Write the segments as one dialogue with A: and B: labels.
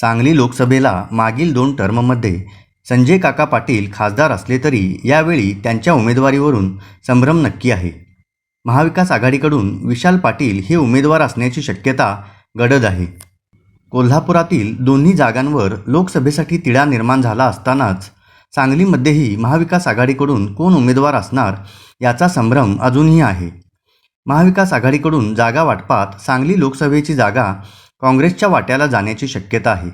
A: सांगली लोकसभेला मागील दोन टर्ममध्ये संजय काका पाटील खासदार असले तरी यावेळी त्यांच्या उमेदवारीवरून संभ्रम नक्की आहे. महाविकास आघाडीकडून विशाल पाटील हे उमेदवार असण्याची शक्यता गडद आहे. कोल्हापुरातील दोन्ही जागांवर लोकसभेसाठी तिढा निर्माण झाला असतानाच सांगलीमध्येही महाविकास आघाडीकडून कोण उमेदवार असणार याचा संभ्रम अजूनही आहे. महाविकास आघाडीकडून जागा वाटपात सांगली लोकसभेची जागा काँग्रेसच्या वाट्याला जाण्याची शक्यता आहे.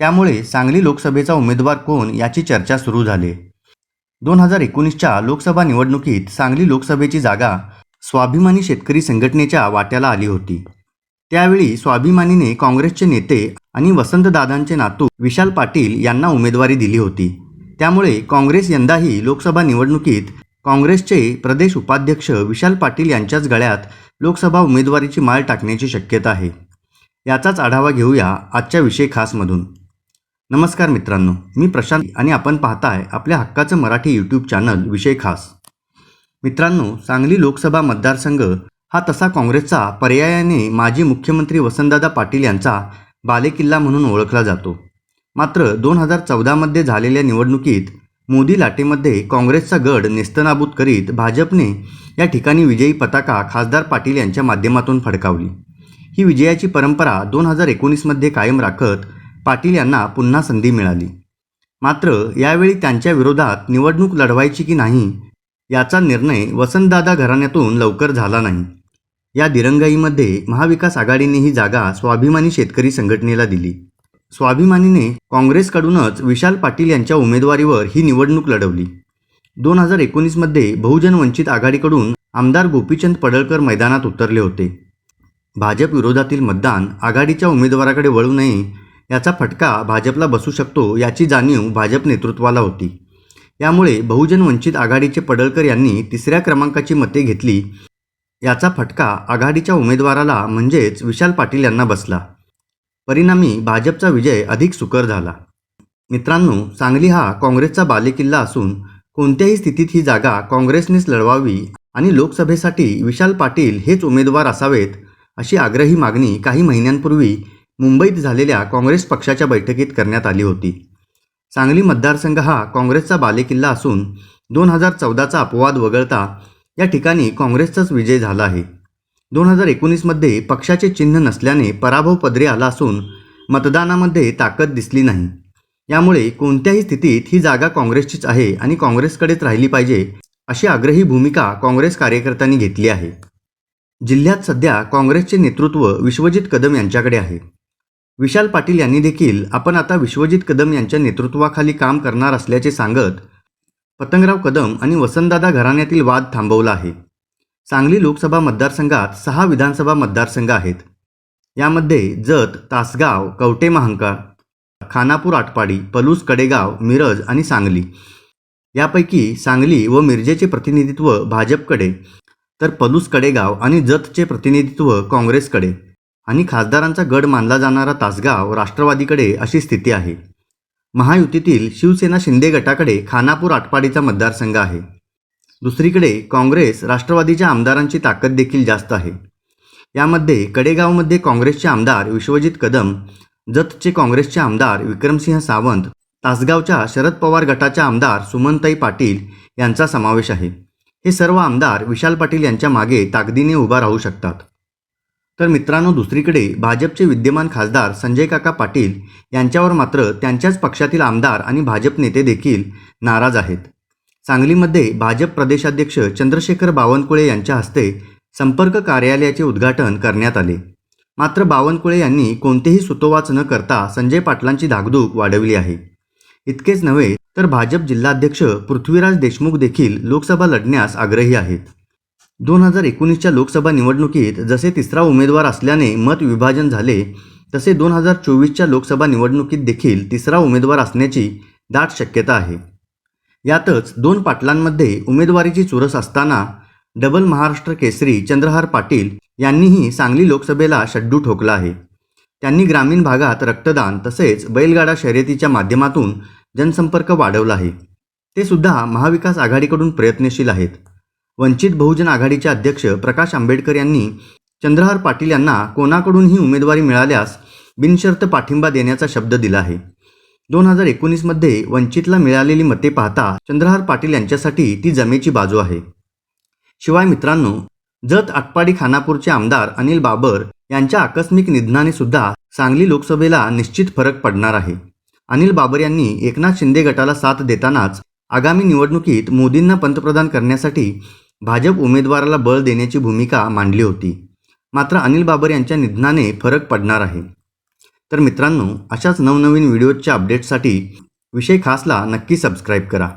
A: त्यामुळे सांगली लोकसभेचा उमेदवार कोण याची चर्चा सुरू झाली. दोन हजार एकोणीसच्या लोकसभा निवडणुकीत सांगली लोकसभेची जागा स्वाभिमानी शेतकरी संघटनेच्या वाट्याला आली होती. त्यावेळी स्वाभिमानीने काँग्रेसचे नेते आणि वसंतदादांचे नातू विशाल पाटील यांना उमेदवारी दिली होती. त्यामुळे काँग्रेस यंदाही लोकसभा निवडणुकीत काँग्रेसचे प्रदेश उपाध्यक्ष विशाल पाटील यांच्याच गळ्यात लोकसभा उमेदवारीची माळ टाकण्याची शक्यता आहे. याचाच आढावा घेऊया आजच्या विषय खासमधून. नमस्कार मित्रांनो मी प्रशांत आणि आपण पाहताय आपल्या हक्काचं मराठी यूट्यूब चॅनल विषय खास. मित्रांनो सांगली लोकसभा मतदारसंघ हा तसा काँग्रेसचा पर्यायाने माजी मुख्यमंत्री वसंतदादा पाटील यांचा बालेकिल्ला म्हणून ओळखला जातो. मात्र दोन हजार चौदामध्ये झालेल्या निवडणुकीत मोदी लाटेमध्ये काँग्रेसचा गड नेस्तनाबूत करीत भाजपने या ठिकाणी विजयी पताका खासदार पाटील यांच्या माध्यमातून फडकावली. ही विजयाची परंपरा दोन हजार एकोणीसमध्ये कायम राखत पाटील यांना पुन्हा संधी मिळाली. मात्र यावेळी त्यांच्या विरोधात निवडणूक लढवायची की नाही याचा निर्णय वसंतदादा घराण्यातून लवकर झाला नाही. या दिरंगाईमध्ये महाविकास आघाडीने ही जागा स्वाभिमानी शेतकरी संघटनेला दिली. स्वाभिमानीने काँग्रेसकडूनच विशाल पाटील यांच्या उमेदवारीवर ही निवडणूक लढवली. दोन हजार एकोणीसमध्ये बहुजन वंचित आघाडीकडून आमदार गोपीचंद पडळकर मैदानात उतरले होते. भाजप विरोधातील मतदान आघाडीच्या उमेदवाराकडे वळू नये याचा फटका भाजपला बसू शकतो याची जाणीव भाजप नेतृत्वाला होती. यामुळे बहुजन वंचित आघाडीचे पडळकर यांनी तिसऱ्या क्रमांकाची मते घेतली. याचा फटका आघाडीच्या उमेदवाराला म्हणजेच विशाल पाटील यांना बसला. परिणामी भाजपचा विजय अधिक सुकर झाला. मित्रांनो सांगली हा काँग्रेसचा बालेकिल्ला असून कोणत्याही स्थितीत ही जागा काँग्रेसनेच लढवावी आणि लोकसभेसाठी विशाल पाटील हेच उमेदवार असावेत अशी आग्रही मागणी काही महिन्यांपूर्वी मुंबईत झालेल्या काँग्रेस पक्षाच्या बैठकीत करण्यात आली होती. सांगली मतदारसंघ हा काँग्रेसचा बालेकिल्ला असून दोन हजार चौदाचा अपवाद वगळता या ठिकाणी काँग्रेसचाच विजय झाला आहे. दोन हजार एकोणीसमध्ये पक्षाचे चिन्ह नसल्याने पराभव पदरी आला असून मतदानामध्ये ताकद दिसली नाही. यामुळे कोणत्याही स्थितीत ही जागा काँग्रेसचीच आहे आणि काँग्रेसकडेच राहिली पाहिजे अशी आग्रही भूमिका काँग्रेस कार्यकर्त्यांनी घेतली आहे. जिल्ह्यात सध्या काँग्रेसचे नेतृत्व विश्वजित कदम यांच्याकडे आहे. विशाल पाटील यांनी देखील आपण आता विश्वजित कदम यांच्या नेतृत्वाखाली काम करणार असल्याचे सांगत पतंगराव कदम आणि वसंतदादा घराण्यातील वाद थांबवला आहे. सांगली लोकसभा मतदारसंघात सहा विधानसभा मतदारसंघ आहेत. यामध्ये जत तासगाव कवटे महांकाळ खानापूर आटपाडी पलूस कडेगाव मिरज आणि सांगली. यापैकी सांगली व मिरजेचे प्रतिनिधित्व भाजपकडे तर पलूस कडेगाव आणि जतचे प्रतिनिधित्व काँग्रेसकडे. आणि खासदारांचा गड मानला जाणारा तासगाव राष्ट्रवादीकडे अशी स्थिती आहे. महायुतीतील शिवसेना शिंदे गटाकडे खानापूर आटपाडीचा मतदारसंघ आहे. दुसरीकडे काँग्रेस राष्ट्रवादीच्या आमदारांची ताकद देखील जास्त आहे. यामध्ये कडेगावमध्ये काँग्रेसचे आमदार विश्वजित कदम जतचे काँग्रेसचे आमदार विक्रमसिंह सावंत तासगावच्या शरद पवार गटाच्या आमदार सुमनताई पाटील यांचा समावेश आहे. हे सर्व आमदार विशाल पाटील यांच्या मागे ताकदीने उभा राहू शकतात. तर मित्रांनो दुसरीकडे भाजपचे विद्यमान खासदार संजय काका पाटील यांच्यावर मात्र त्यांच्याच पक्षातील आमदार आणि भाजप नेते देखील नाराज आहेत. सांगलीमध्ये भाजप प्रदेशाध्यक्ष चंद्रशेखर बावनकुळे यांच्या हस्ते संपर्क कार्यालयाचे उद्घाटन करण्यात आले. मात्र बावनकुळे यांनी कोणतेही सुतोवाच न करता संजय पाटलांची धाकधूक वाढवली आहे. इतकेच नव्हे तर भाजप जिल्हाध्यक्ष पृथ्वीराज देशमुख देखील लोकसभा लढण्यास आग्रही आहेत. दोन हजार एकोणीसच्या लोकसभा निवडणुकीत जसे तिसरा उमेदवार असल्याने मत विभाजन झाले तसे दोन हजार चोवीसच्या लोकसभा निवडणुकीत देखील तिसरा उमेदवार असण्याची दाट शक्यता आहे. यातच दोन पाटलांमध्ये उमेदवारीची चुरस असताना डबल महाराष्ट्र केसरी चंद्रहार पाटील यांनीही सांगली लोकसभेला शड्डू ठोकला आहे. त्यांनी ग्रामीण भागात रक्तदान तसेच बैलगाडा शर्यतीच्या माध्यमातून जनसंपर्क वाढवला आहे. ते सुद्धा महाविकास आघाडीकडून प्रयत्नशील आहेत. वंचित बहुजन आघाडीचे अध्यक्ष प्रकाश आंबेडकर यांनी चंद्रहार पाटील यांना कोणाकडूनही उमेदवारी मिळाल्यास बिनशर्त पाठिंबा देण्याचा शब्द दिला आहे. दोन हजार एकोणीसमध्ये वंचितला मिळालेली मते पाहता चंद्रहार पाटील यांच्यासाठी ती जमेची बाजू आहे. शिवाय मित्रांनो जत आटपाडी खानापूरचे आमदार अनिल बाबर यांच्या आकस्मिक निधनाने सुद्धा सांगली लोकसभेला निश्चित फरक पडणार आहे. अनिल बाबर यांनी एकनाथ शिंदे गटाला साथ देतानाच आगामी निवडणुकीत मोदींना पंतप्रधान करण्यासाठी भाजप उमेदवाराला बळ देण्याची भूमिका मांडली होती. मात्र अनिल बाबर यांच्या निधनाने फरक पडणार आहे. तर मित्रांनो अशाच नवनवीन व्हिडिओच्या अपडेट्ससाठी विषय खासला नक्की सबस्क्राईब करा.